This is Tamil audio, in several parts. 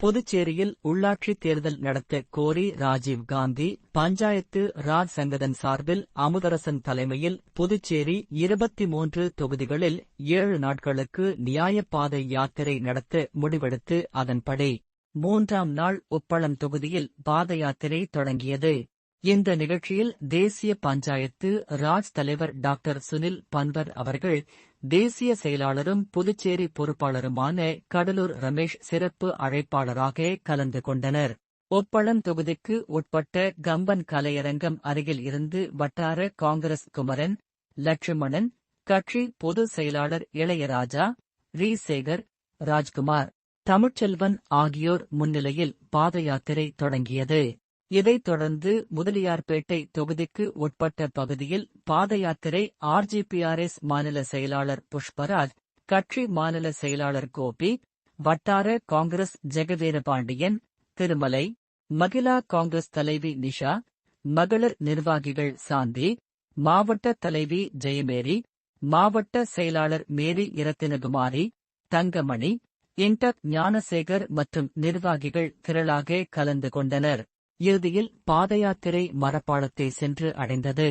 புதுச்சேரியில் உள்ளாட்சி தேர்தல் நடத்த கோரி ராஜீவ் காந்தி பஞ்சாயத்து ராஜ் சங்கதன் சார்பில் அமுதரசன் தலைமையில் புதுச்சேரி இருபத்தி மூன்று தொகுதிகளில் ஏழு நாட்களுக்கு நியாயப்பாதை யாத்திரை நடத்த முடிவெடுத்து அதன்படி மூன்றாம் நாள் உப்பளம் தொகுதியில் பாத யாத்திரை தொடங்கியது. இந்த நிகழ்ச்சியில் தேசிய பஞ்சாயத்து ராஜ் தலைவர் டாக்டர் சுனில் பன்வர் அவர்கள் தேசிய செயலாளரும் புதுச்சேரி பொறுப்பாளருமான கடலூர் ரமேஷ் சிறப்பு அழைப்பாளராக கலந்து கொண்டனர். ஒப்பளம் தொகுதிக்கு உட்பட்ட கம்பன் கலையரங்கம் அருகில் இருந்து வட்டார காங்கிரஸ் குமரன் லட்சுமணன் கட்சி பொதுச் செயலாளர் இளையராஜா ரி சேகர் ராஜ்குமார் தமிழ்ச்செல்வன் ஆகியோர் முன்னிலையில் பாத யாத்திரை தொடங்கியது. இதைத் தொடர்ந்து முதலியார்பேட்டை தொகுதிக்கு உட்பட்ட பகுதியில் பாத யாத்திரை ஆர்ஜிபிஆர்எஸ் மாநில செயலாளர் புஷ்பராஜ் கட்சி மாநில செயலாளர் கோபி வட்டார காங்கிரஸ் ஜெகவீரபாண்டியன் திருமலை மகிழா காங்கிரஸ் தலைவி நிஷா மகளிர் நிர்வாகிகள் சாந்தி மாவட்ட தலைவி ஜெயமேரி மாவட்ட செயலாளர் மேரி இரத்தினகுமாரி தங்கமணி இன்டக் ஞானசேகர் மற்றும் நிர்வாகிகள் திரளாக கலந்து கொண்டனர். இறுதியில் பாதயாத்திரை மரப்பாலத்தை சென்று அடைந்தது.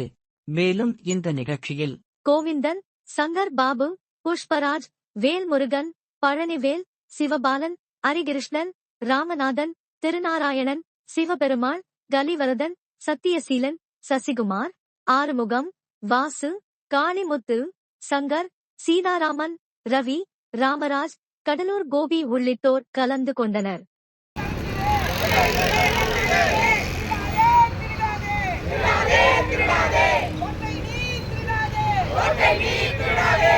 மேலும் இந்த நிகழ்ச்சியில் கோவிந்தன் சங்கர் பாபு புஷ்பராஜ் வேல்முருகன் பழனிவேல் சிவபாலன் ஹரிகிருஷ்ணன் ராமநாதன் திருநாராயணன் சிவபெருமாள் கலிவரதன் சத்தியசீலன் சசிகுமார் ஆறுமுகம் வாசு காளிமுத்து சங்கர் சீதாராமன் ரவி ராமராஜ் கடலூர் கோபி உள்ளிட்டோர் கலந்து கொண்டனர். திருடாதே திருடாதே திருடாதே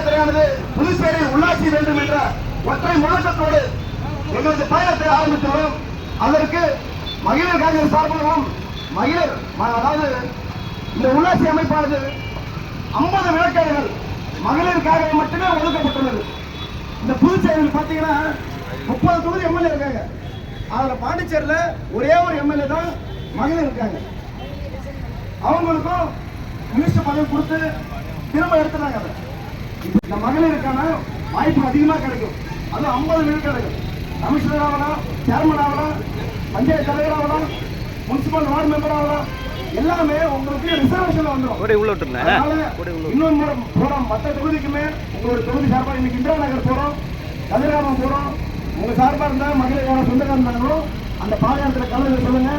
யாத்திரையானது புதுச்சேரியில் உள்ளாட்சி வேண்டும் என்ற ஒற்றை முழக்கத்தோடு எங்களது பயணத்தை ஆரம்பித்துள்ளோம் அதற்கு மகளிர் காங்கிரஸ் சார்பாகவும் மகளிர் அதாவது இந்த உள்ளாட்சி அமைப்பானது ஐம்பது விளக்கங்கள் மகளிருக்காக மட்டுமே ஒதுக்கப்பட்டுள்ளது. இந்த புதுச்சேரியில் பார்த்தீங்கன்னா முப்பது தொகுதி எம்எல்ஏ இருக்காங்க. அதுல பாண்டிச்சேரியில் ஒரே ஒரு எம்எல்ஏ தான் மகளிர் இருக்காங்க. அவங்களுக்கும் மினிஸ்டர் பதவி கொடுத்து திரும்ப எடுத்துனாங்க அதை. இந்த மகளிருக்கான வாய்ப்பு அதிகமா கிடைக்கும். அது ஐம்பது விழுக்காடுகள் கமிஷனர் ஆகலாம் சேர்மன் ஆகலாம் பஞ்சாயத்து தலைவர் ஆகலாம் முனிசிபல் வார்டு மெம்பர் ஆகலாம் எல்லாமே உங்களுக்கு ரிசர்வேஷன்ல வந்துடும் இன்னொரு முறை போறோம். மற்ற தொகுதிக்குமே உங்களோட தொகுதி சார்பாக இன்னைக்கு இந்திரா நகர் போறோம். கதிராமம் போறோம். உங்க சார்பா இருந்தா மகளிர் யாரும் சொந்தக்காரர் இருந்தாங்களோ அந்த பாளையத்துல கலந்து சொல்லுங்க.